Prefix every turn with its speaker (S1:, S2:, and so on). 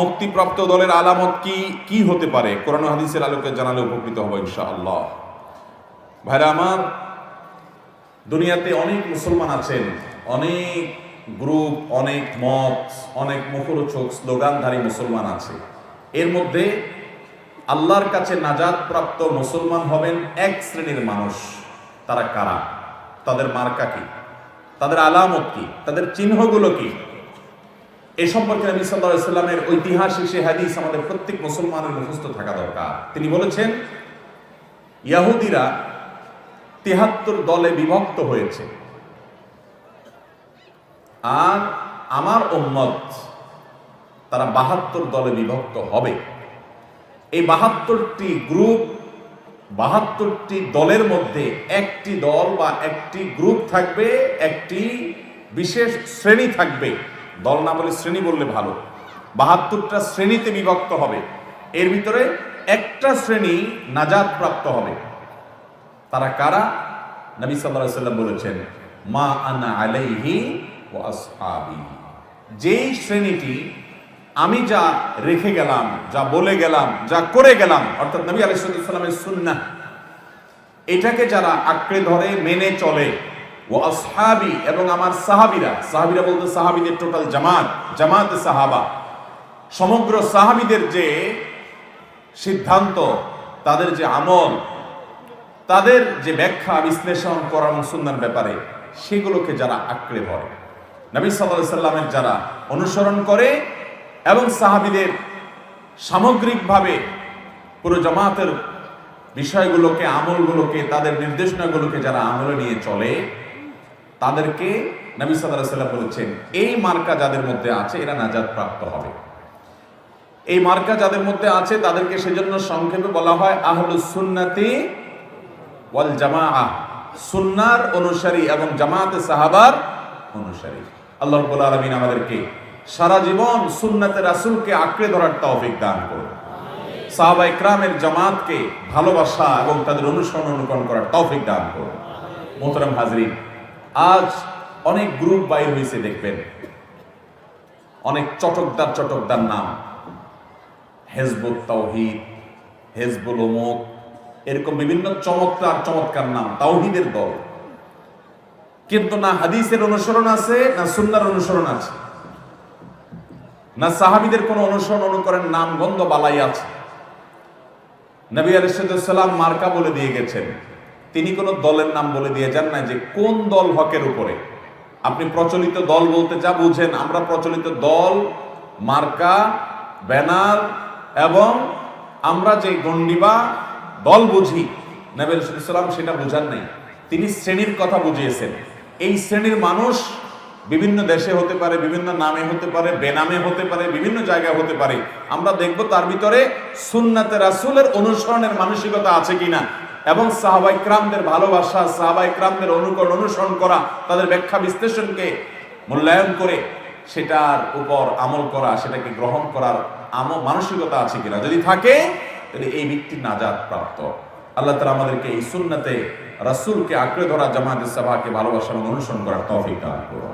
S1: মুক্তিপ্রাপ্ত দলের আলামত কি কি হতে পারে? কোরআন হাদিসের আলোকে জানালে উপকৃত হব ইনশাআল্লাহ। ভাইরা আমার, দুনিয়াতে অনেক মুসলমান আছেন, অনেক গ্রুপ, অনেক মত, অনেক মুখরোচক স্লোগানধারী মুসলমান আছে। এর মধ্যে আল্লাহর কাছে নাজাদ প্রাপ্ত মুসলমান হবেন এক শ্রেণির মানুষ। তারা কারা? তাদের মার্কা কি? তাদের আলামত কি? তাদের চিহ্নগুলো কি? এ সম্পর্কে নবী আলাইহি সাল্লামের ঐতিহাসিক সে হাদিস আমাদের প্রত্যেক মুসলমানের মুখস্থ থাকা দরকার। তিনি বলেছেন, ইয়াহুদিরা তিহাত্তর দলে বিভক্ত হয়েছে। আর আমার উম্মত, তারা বাহাত্তর দলে বিভক্ত হবে। এই বাহাত্তরটি গ্রুপ, বাহাত্তরটি দলের মধ্যে একটি দল বা একটি গ্রুপ থাকবে, একটি বিশেষ শ্রেণি থাকবে। দল না বলে শ্রেণি বললে ভালো। বাহাত্তরটা শ্রেণীতে বিভক্ত হবে। এর ভিতরে একটা শ্রেণি নাজাদ প্রাপ্ত হবে। তারা কারা? নবী আলাইহি সাল্লাম বলেছেন, মা আনা আলাইহি ওয়া আসহাবি। যেই শ্রেণীটি আমি যা রেখে গেলাম, যা বলে গেলাম, যা করে গেলাম, অর্থাৎ নবী আলাইহিস সাল্লামের সুন্নাহ, এটাকে যারা আঁকড়ে ধরে, মেনে চলে ও আসহাবি এবং আমার সাহাবিরা সাহাবিরা বলতে সাহাবিদের টোটাল জামাত জামাত সাহাবা। সমগ্র সাহাবিদের যে সিদ্ধান্ত, তাদের যে আমল, তাদের যে ব্যাখ্যা, বিশ্লেষণ করা এবং সুন্নার ব্যাপারে, সেগুলোকে যারা আঁকড়ে ধরে। নবী সাল্লাহ সাল্লামের যারা অনুসরণ করে এবং সাহাবিদের সামগ্রিকভাবে পুরো জামাতের বিষয়গুলোকে, আমলগুলোকে, তাদের নির্দেশনাগুলোকে যারা আমলে নিয়ে চলে তাদেরকে নবী সাল্লাহ সাল্লাম বলেছেন এই মার্কা যাদের মধ্যে আছে এরা নাজাদ প্রাপ্ত হবে। এই মার্কা যাদের মধ্যে আছে তাদেরকে সেজন্য সংক্ষেপে বলা হয় আহলুস সুন্নাতি ওয়াল জামাআ। সুন্নার অনুসারী এবং জামাতে সাহাবার অনুসারী। আল্লাহ রাব্বুল আলামিন আমাদেরকে সারা জীবন সুন্নাতে রাসূলকে আঁকড়ে ধরার তৌফিক দান করুন। সাহাবা ইকরামের জামাতকে ভালোবাসা এবং তাদের অনুসরণ অনুকরণ করার তৌফিক দান করুন। মোহতারাম হাজরিন আজ অনেক গ্রুপ বাইর হয়েছে, দেখবেন। অনেক চটকদার চটকদার নাম। হেজবুত তাওহিদ, হেজবুল ওমক এরকম বিভিন্ন চমৎকার চমৎকার নাম, তাওহিদের দল। কিন্তু না হাদিসের অনুসরণ আছে, না সুন্নার অনুসরণ আছে। না সাহাবিদের কোনো অনুসরণ অনুকরণ নাম গন্ধ বালাই আছে। নবী আলিসাল্লাম মার্কা বলে দিয়ে গেছেন। তিনি কোনো দলের নাম বলে দিয়ে যান না যে কোন দল হকের উপরে। আপনি প্রচলিত দল বলতে যা বুঝেন, আমরা প্রচলিত দল, মার্কা, ব্যানার এবং আমরা যে গন্ডিবা দল বুঝি, নবী সাল্লাম সেটা বুঝান নাই। তিনি শ্রেণির কথা বুঝিয়েছেন। এই শ্রেণির মানুষ বিভিন্ন দেশে হতে পারে, বিভিন্ন নামে হতে পারে, বেনামে হতে পারে, বিভিন্ন জায়গায় হতে পারে। আমরা দেখব তার ভিতরে সুন্নাতে রাসূলের অনুসরণের মানসিকতা আছে কিনা। এবং সাহাবাই ক্রামদের ভালোবাসা সাহাবাই ক্রামদের অনুকরণ, অনুসরণ করা, তাদের ব্যাখ্যা বিশ্লেষণকে মূল্যায়ন করে সেটার উপর আমল করা, সেটাকে গ্রহণ করার আম মানসিকতা আছে কিনা? যদি থাকে, তাহলে এই ব্যক্তি নাজাদ প্রাপ্ত। আল্লাহ তালা আমাদেরকে এই সুন্নাতে রাসূলকে আঁকড়ে ধরা জামাতের সভাকে ভালোবাসা এবং অনুসরণ করার তৌফিক করুন।